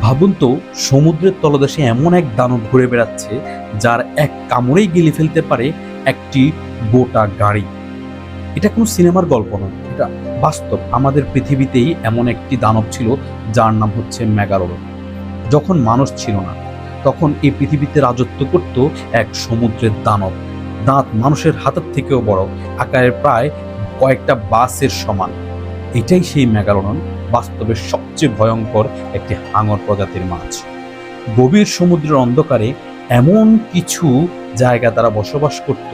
ভাবুন তো, সমুদ্রের তলদেশে এমন এক দানব ঘুরে বেড়াচ্ছে, যার এক কামড়েই গিলে ফেলতে পারে একটি গোটা গাড়ি। এটা কোনো সিনেমার গল্প নয় এটা বাস্তব। আমাদের পৃথিবীতেই এমন একটি দানব ছিল, যার নাম হচ্ছে ম্যাগালোরন যখন মানুষ ছিল না, তখন এই পৃথিবীতে রাজত্ব করত এক সমুদ্রের দানব। দাঁত মানুষের হাতের থেকেও বড়, আকারের প্রায় কয়েকটা বাসের সমান। এটাই সেই ম্যাগালোরন বাস্তবে সবচেয়ে ভয়ঙ্কর একটি হাঙর প্রজাতির মাছ। গভীর সমুদ্রের অন্ধকারে এমন কিছু জায়গা তারা বসবাস করত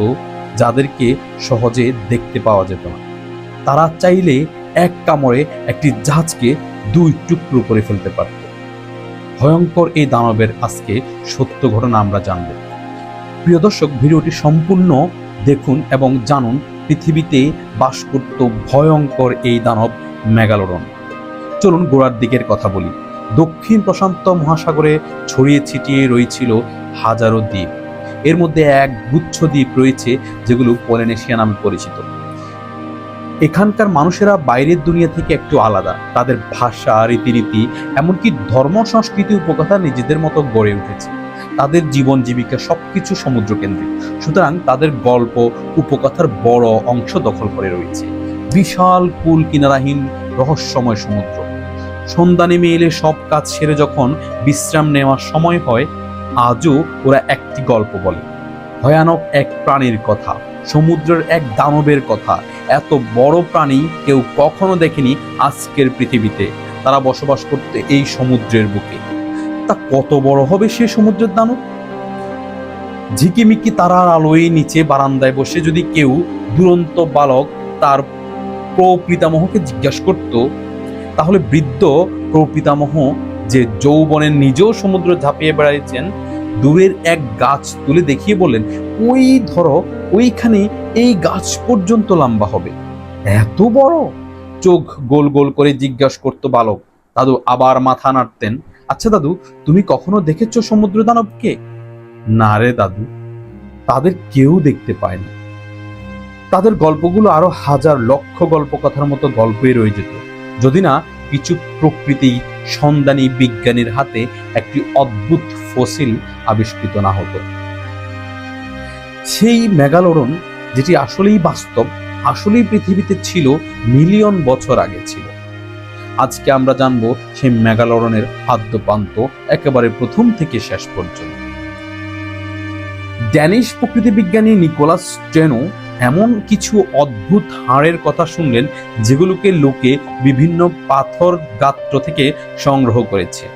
যাদেরকে সহজে দেখতে পাওয়া যেত না। তারা চাইলে এক কামড়ে একটি জাহাজকে দুই টুকরো করে ফেলতে পারত। ভয়ঙ্কর এই দানবের আজকে সত্য ঘটনা আমরা জানব। প্রিয় দর্শক, ভিডিওটি সম্পূর্ণ দেখুন এবং জানুন পৃথিবীতে বাস করত ভয়ঙ্কর এই দানব মেগালোরন। চলুন গোড়ার দিকের কথা বলি। দক্ষিণ প্রশান্ত মহাসাগরে ছড়িয়ে ছিটিয়ে রয়েছিল হাজারো দ্বীপ। এর মধ্যে এক গুচ্ছ দ্বীপ রয়েছে, যেগুলো পলিনেশিয়া নামে পরিচিত। এখানকার মানুষেরা বাইরের দুনিয়া থেকে একটু আলাদা। তাদের ভাষা, রীতিনীতি, এমনকি ধর্ম সংস্কৃতি উপকথা নিজেদের মতো গড়ে উঠেছে। তাদের জীবন জীবিকা সবকিছু সমুদ্র কেন্দ্রিক সুতরাং তাদের গল্প, উপকথার বড় অংশ দখল করে রয়েছে। বিশাল কুল কিনারাহীন রহস্যময় সমুদ্র। সন্ধ্যা নেমে এলে সব কাজ সেরে যখন বিশ্রাম নেওয়ার সময় হয়, আজও ওরা একটি গল্প বলে। ভয়ানক এক প্রাণীর কথা, সমুদ্রের এক দানবের কথা, এত বড় প্রাণী কেউ কখনো দেখেনি আজকের পৃথিবীতে। তারা বসবাস করতে এই সমুদ্রের বুকে। তা কত বড় হবে সে সমুদ্রের দানব? ঝিকিমিকি তারার আলোয় নিচে বারান্দায় বসে যদি কেউ দুরন্ত বালক তার প্রপিতামহকে জিজ্ঞাসা করত তাহলে বৃদ্ধ প্রপিতামহ যে যৌবনের নিজেও সমুদ্র ঝাঁপিয়ে বেড়াইছেন, দূরের এক গাছ তুলে দেখিয়ে বললেন, ওই ধরো, ওইখানে এই গাছ পর্যন্ত লম্বা হবে। এত বড়? চোখ গোল গোল করে জিজ্ঞাসা করতো বালক। দাদু আবার মাথা নাড়তেন আচ্ছা দাদু, তুমি কখনো দেখেছ সমুদ্র দানবকে না রে দাদু, তাদের কেউ দেখতে পায় না। তাদের গল্পগুলো আরও হাজার লক্ষ গল্প কথার মতো গল্পই রয়ে যেত। যদি না কিছু প্রকৃতি সন্ধানী বিজ্ঞানীর হাতে একটি অদ্ভুত ফসিল আবিষ্কৃত না হতো। সেই মেগালোরন, যেটি আসলেই বাস্তব, আসলেই পৃথিবীতে ছিল মিলিয়ন বছর আগে ছিল। আজকে আমরা জানব সেই মেগালোরনের আদ্যপান্ত একেবারে প্রথম থেকে শেষ পর্যন্ত। ড্যানিশ প্রকৃতি বিজ্ঞানী নিকোলাস ট্রেনো এমন কিছু অদ্ভুত হাড়ের কথা শুনলেন যেগুলোকে লোকে বিভিন্ন পাথর গাত্র থেকে সংগ্রহ করেছে।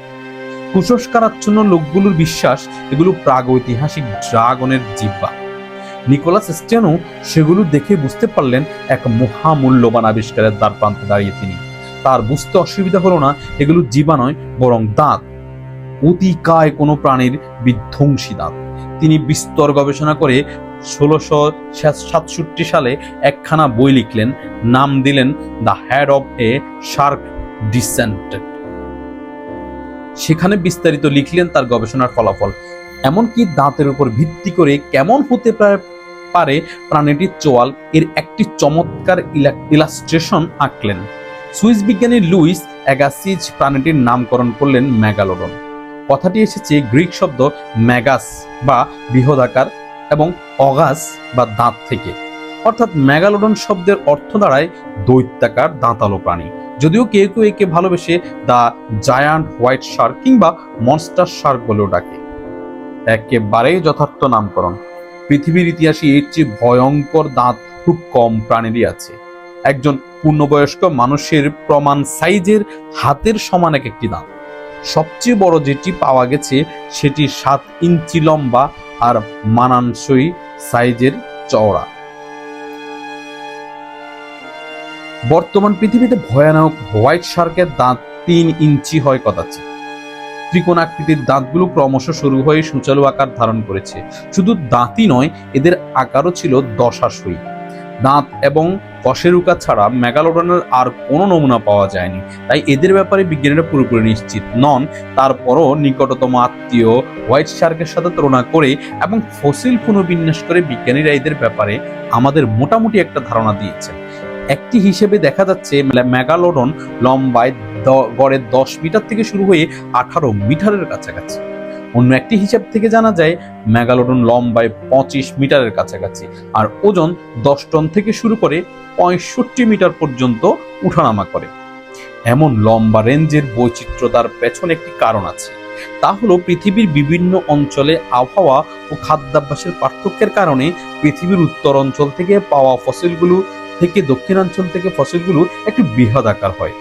কুসংস্কারাচ্ছন্ন লোকগুলোর বিশ্বাস এগুলো প্রাগৈতিহাসিক ড্রাগনের জিব্বা। নিকোলাস স্টেনো সেগুলো দেখে বুঝতে পারলেন এক মহামূল্যবান আবিষ্কারের দ্বার প্রান্তে দাঁড়িয়ে তিনি। তার বুঝতে অসুবিধা হলো না, এগুলো জীবা নয়, বরং দাঁত। অতিকায় কোনো প্রাণীর বিধ্বংসী দাঁত। তিনি বিস্তর গবেষণা করে ষোলোশো সালে একখানা বই লিখলেন। নাম দিলেন the head of a shark dissected সেখানে বিস্তারিত লিখলেন তার গবেষণার ফলাফল। এমনকি দাঁতের উপর ভিত্তি করে কেমন হতে পারে- পারে প্রাণীটির চোয়াল, এর একটি চমৎকার ইলাস্ট্রেশন আঁকলেন। সুইস বিজ্ঞানী লুইস অ্যাগাসিজ প্রাণীটির নামকরণ করলেন ম্যাগালোরন। কথাটি এসেছে গ্রিক শব্দ ম্যাগাস বা বৃহদাকার এবং অগাস বা দাঁত থেকে। অর্থাৎ ম্যাগালোডন শব্দের অর্থ দাঁড়ায় দৈত্যাকার দাঁতালো প্রাণী। যদিও কেউ কেউ একে ভালোবেসে দ্য জায়ান্ট হোয়াইট শার্ক কিংবা মনস্টার শার্ক বলেও ডাকে। একেবারেই যথার্থ নামকরণ। পৃথিবীর ইতিহাসে এর চেয়ে ভয়ঙ্কর দাঁত খুব কম প্রাণীরই আছে। একজন পূর্ণবয়স্ক মানুষের প্রমাণ সাইজের হাতের সমান এক একটি দাঁত। সবচেয়ে বড় যেটি পাওয়া গেছে সেটি সাত ইঞ্চি লম্বা আর মানানসই সাইজের চওড়া। বর্তমান পৃথিবীতে ভয়ানক হোয়াইট শার্কের দাঁত তিন ইঞ্চি হয় কদাচিত ত্রিকোণ আকৃতির দাঁতগুলো ক্রমশ শুরু হয়ে সূচালু আকার ধারণ করেছে। শুধু দাঁতই নয়, এদের আকারও ছিল দশাশই দাঁত এবং কশেরুকা ছাড়া মেগালোডনের আর কোনো নমুনা পাওয়া যায়নি। তাই এদের ব্যাপারে বিজ্ঞানীরা পুরোপুরি নিশ্চিত নন। তারপরও নিকটতম আত্মীয় হোয়াইট শার্কের সাথে তুলনা করে এবং ফসিল পুনর্বিন্যাস করে বিজ্ঞানীরা এদের ব্যাপারে আমাদের মোটামুটি একটা ধারণা দিয়েছেন। একটি হিসেবে দেখা যাচ্ছে মেগালোডন লম্বায় গড়ে দশ মিটার থেকে শুরু হয়ে আঠারো মিটারের কাছাকাছি। অন্য একটি হিসাব থেকে জানা যায়, মেগালোডন লম্বায় পঁচিশ মিটারের কাছাকাছি আর ওজন দশ টন থেকে শুরু করে পঁয়ষট্টি মিটার পর্যন্ত উঠানামা করে। এমন লম্বা রেঞ্জের বৈচিত্র্যতার পেছনে একটি কারণ আছে। তা হলো পৃথিবীর বিভিন্ন অঞ্চলে আবহাওয়া ও খাদ্যাভ্যাসের পার্থক্যের কারণে পৃথিবীর উত্তর অঞ্চল থেকে পাওয়া ফসিলগুলো থেকে দক্ষিণাঞ্চল থেকে ফসিলগুলো একটু বৃহৎ আকার হয়।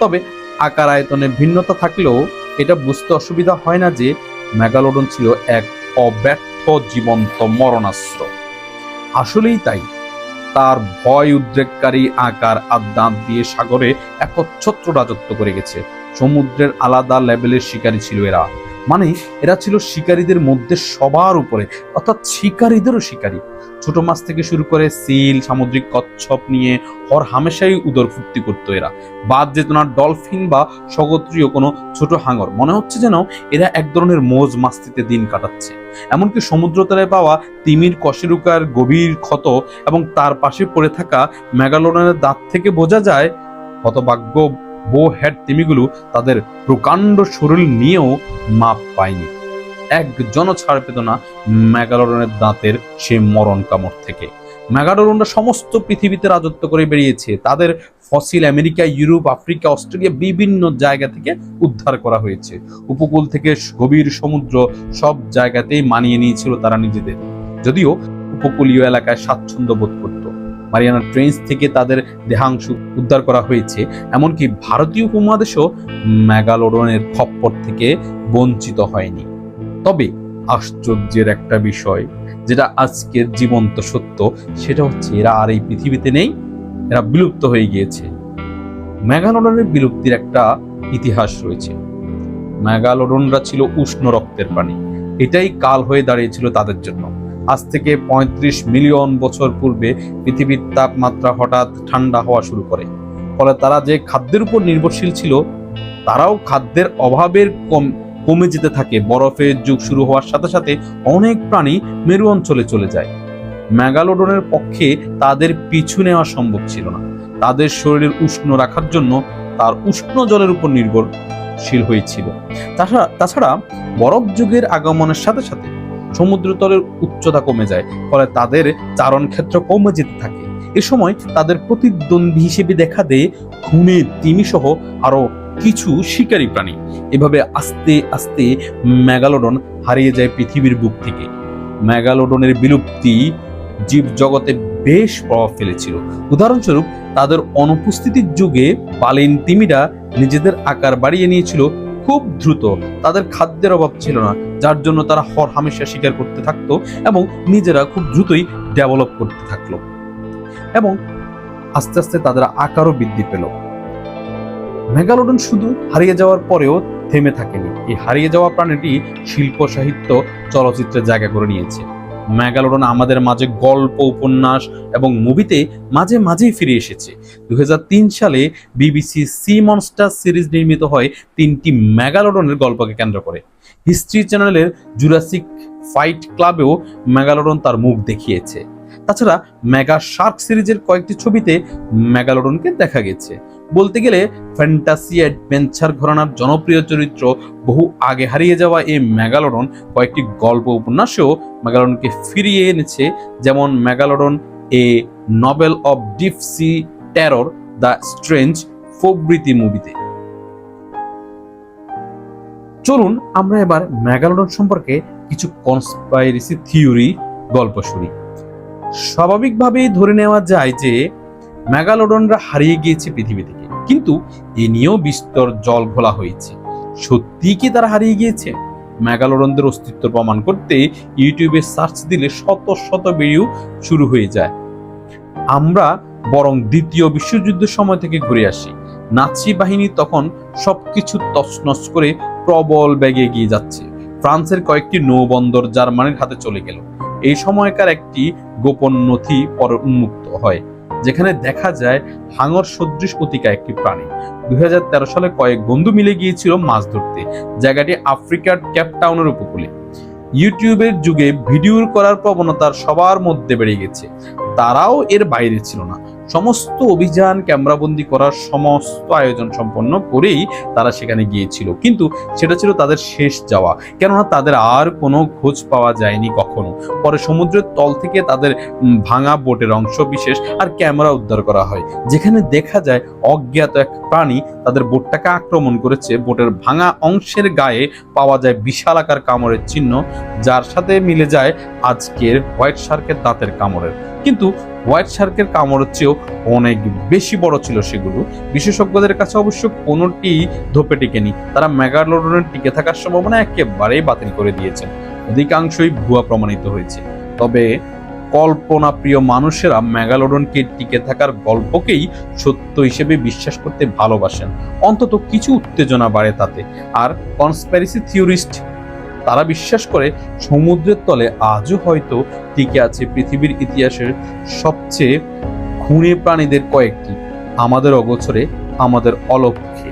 তবে আকার আয়তনে ভিন্নতা থাকলেও এটা বুঝতে অসুবিধা হয় না যে মেগালোডন ছিল এক অব্যর্থ জীবন্ত মরণাস্ত্র। আসলেই তাই। তার ভয় উদ্রেককারী আকার আর দাঁত দিয়ে সাগরে একচ্ছত্র রাজত্ব করে গেছে। সমুদ্রের আলাদা লেভেলের শিকারী ছিল এরা। মানে এরা ছিল শিকারীদের মধ্যে সবার উপরে, অর্থাৎ শিকারীদেরও শিকারী। ছোট মাছ থেকে শুরু করে সিল, সামুদ্রিক কচ্ছপ নিয়ে হর হামেশাই উদর ফুর্তি করতো এরা। বাদ যেত না ডলফিন বা স্বগোত্রীয় কোনো ছোট হাঙর। মনে হচ্ছে যেন এরা এক ধরনের মোজ মাস্তিতে দিন কাটাচ্ছে। এমনকি সমুদ্র সমুদ্রতলায় পাওয়া তিমির, কশেরুকার গভীর ক্ষত এবং তার পাশে পড়ে থাকা মেগালোডনের দাঁত থেকে বোঝা যায়, হতভাগ্য বো হেড তিমিগুলো তাদের প্রকাণ্ড শরীর নিয়েও মাপ পায়নি। একজনও ছাড় পেত না ম্যাগালোডনের দাঁতের সে মরণ কামড় থেকে। ম্যাগালোডনরা সমস্ত পৃথিবীতে রাজত্ব করে বেরিয়েছে। তাদের fossil America, Europe, Africa, Australia বিভিন্ন জায়গা থেকে উদ্ধার করা হয়েছে। উপকূল থেকে গভীর সমুদ্র সব জায়গাতেই মানিয়ে নিয়েছিল তারা নিজেদের। যদিও উপকূলীয় এলাকায় স্বাচ্ছন্দ্য বোধ করত। মারিয়ানা ট্রেন্স থেকে তাদের দেহাংশ উদ্ধার করা হয়েছে। এমনকি ভারতীয় উপমহাদেশও ম্যাগালোডনের খপ্পর থেকে বঞ্চিত হয়নি। তবে আশ্চর্যের একটা বিষয়, যেটা আজকের জীবন্ত সত্য, সেটা হচ্ছে এরা আর এই পৃথিবীতে নেই, এরা বিলুপ্ত হয়ে গিয়েছে। ম্যাগালোডনের বিলুপ্তির একটা ইতিহাস রয়েছে। ম্যাগালোডনরা ছিল উষ্ণ রক্তের প্রাণী। এটাই কাল হয়ে দাঁড়িয়েছিল তাদের জন্য। আজ থেকে ৩৫ মিলিয়ন বছর পূর্বে পৃথিবীর তাপমাত্রা হঠাৎ ঠান্ডা হওয়া শুরু করে। ফলে তারা যে খাদ্যের উপর নির্ভরশীল ছিল, তারাও খাদ্যের অভাবের কম, কমে যেতে থাকে। বরফের যুগ শুরু হওয়ার সাথে সাথে অনেক প্রাণী মেরু অঞ্চলে চলে যায়। ম্যাগালোডনের পক্ষে তাদের পিছু নেওয়া সম্ভব ছিল না। তাদের শরীরের উষ্ণ রাখার জন্য তার উষ্ণ জলের উপর নির্ভরশীল হয়েছিল। তাছাড়া তাছাড়া বরফ যুগের আগমনের সাথে সাথে সমুদ্রতলের উচ্চতা কমে যায়, ফলে তাদের চারণ ক্ষেত্র কমে যেতে থাকে। এ সময় তাদের প্রতিদ্বন্দ্বী হিসেবে দেখা দেয় তিমি সহ আরও কিছু শিকারী প্রাণী। এভাবে আস্তে আস্তে ম্যাগালোডন হারিয়ে যায় পৃথিবীর বুক থেকে। ম্যাগালোডনের বিলুপ্তি জীব জগতে বেশ প্রভাব ফেলেছিল। উদাহরণস্বরূপ, তাদের অনুপস্থিতির যুগে পালিন তিমিরা নিজেদের আকার বাড়িয়ে নিয়েছিল খুব দ্রুত। তাদের খাদ্যের অভাব ছিল না, যার জন্য তারা হর হামেশা শিকার করতে থাকতো এবং নিজেরা খুব দ্রুতই ডেভেলপ করতে থাকল। এবং আস্তে আস্তে তাদের আকারও বৃদ্ধি পেল। মেগালোডন শুধু হারিয়ে যাওয়ার পরেও থেমে থাকেনি। এই হারিয়ে যাওয়া প্রাণীটি শিল্প, সাহিত্য চলচ্চিত্রে জায়গা করে নিয়েছে। ম্যাগালোডন আমাদের মাঝে গল্প, উপন্যাস এবং মুভিতে মাঝে মাঝেই ফিরে এসেছে। দু হাজার তিন সালে বিবিসি সি মনস্টার সিরিজ নির্মিত হয় তিনটি ম্যাগালোডনের গল্পকে কেন্দ্র করে। হিস্ট্রি চ্যানেলের জুরাসিক ফাইট ক্লাবেও ম্যাগালোডন তার মুখ দেখিয়েছে। তাছাড়া মেগা শার্ক সিরিজের কয়েকটি ছবিতে ম্যাগালোডনকে দেখা গেছে। বলতে গেলে ফ্যান্টাসি অ্যাডভেঞ্চার ঘরানার জনপ্রিয় চরিত্র বহু আগে হারিয়ে যাওয়া এই ম্যাগালোডন কয়েকটি গল্প উপন্যাসেও ম্যাগালোডনকে ফিরিয়ে এনেছে, যেমন Megalodon a novel of deep sea terror the strange প্রভৃতি মুভিতে। চলুন আমরা এবার ম্যাগালোডন সম্পর্কে কিছু কনস্পাইরেসি থিওরি গল্প শুনি। স্বাভাবিকভাবেই ধরে নেওয়া যায় যে ম্যাগালোডনরা হারিয়ে গিয়েছে পৃথিবী থেকে। কিন্তু এ নিয়েও বিস্তর জল ঘোলা হয়েছে। সত্যি কি তারা হারিয়ে গিয়েছে? ম্যাগালোডনদের অস্তিত্ব প্রমাণ করতে ইউটিউবে সার্চ দিলে শত শত ভিডিও শুরু হয়ে যায়। আমরা বরং দ্বিতীয় বিশ্বযুদ্ধের সময় থেকে ঘুরে আসি। নাৎসি বাহিনী তখন সবকিছু তছনছ করে প্রবল ব্যাগে এগিয়ে যাচ্ছে। ফ্রান্সের কয়েকটি নৌবন্দর জার্মানির হাতে চলে গেল। এই সময়কার একটি গোপন নথি পরে উন্মুক্ত হয়। যেখানে দেখা যায় হাঙর সদৃশ অতিকা একটি প্রাণী। দুই হাজার তেরো সালে কয়েক বন্ধু মিলে গিয়েছিল মাছ ধরতে। জায়গাটি আফ্রিকার ক্যাপটাউনের উপকূলে। ইউটিউবের যুগে ভিডিও করার প্রবণতা সবার মধ্যে বেড়ে গেছে। তারাও এর বাইরে ছিল না। সমস্ত অভিযান, ক্যামেরাবন্দি করার সমস্ত আয়োজন সম্পন্ন করেই তারা সেখানে গিয়েছিল। কিন্তু সেটা ছিল তাদের শেষ যাওয়া। কেননা তাদের আর কোনো খোঁজ পাওয়া যায়নি কখনো। পরে সমুদ্রের তল থেকে তাদের ভাঙা বোটের অংশ বিশেষ আর ক্যামেরা উদ্ধার করা হয়। যেখানে দেখা যায় অজ্ঞাত এক প্রাণী তাদের বোটটাকে আক্রমণ করেছে। বোটের ভাঙা অংশের গায়ে পাওয়া যায় বিশাল আকার কামড়ের চিহ্ন, যার সাথে মিলে যায় আজকের হোয়াইট শার্কের দাঁতের কামড়ের। কিন্তু হোয়াইট শার্কের কামড়ের চেয়েও অনেক বেশি বড় ছিল সেগুলো। বিশেষজ্ঞদের কাছে অবশ্য কোনোটি ধোপে টিকেনি। তারা মেগালোডনের টিকে থাকার সম্ভাবনা একেবারেই বাতিল করে দিয়েছেন। অধিকাংশই ভুয়া প্রমাণিত হয়েছে। তবে কল্পনা প্রিয় মানুষেরা মেগালোডনকে টিকে থাকার গল্পকেই সত্য হিসেবে বিশ্বাস করতে ভালোবাসেন। অন্তত কিছু উত্তেজনা বাড়ে তাতে। আর কনস্প্যারেসি থিওরিস্ট তারা বিশ্বাস করে সমুদ্রের তলে আজও হয়তো টিকে আছে পৃথিবীর ইতিহাসের সবচেয়ে খুনে প্রাণীদের কয়েকটি, আমাদের অগোচরে আমাদের অলক্ষ্যে।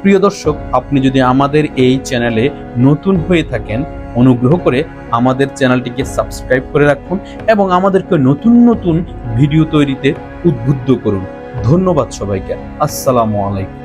প্রিয় দর্শক, আপনি যদি আমাদের এই চ্যানেলে নতুন হয়ে থাকেন, অনুগ্রহ করে আমাদের চ্যানেলটিকে সাবস্ক্রাইব করে রাখুন এবং আমাদেরকে নতুন নতুন ভিডিও তৈরিতে উদ্বুদ্ধ করুন। ধন্যবাদ সবাইকে। আসসালামু আলাইকুম।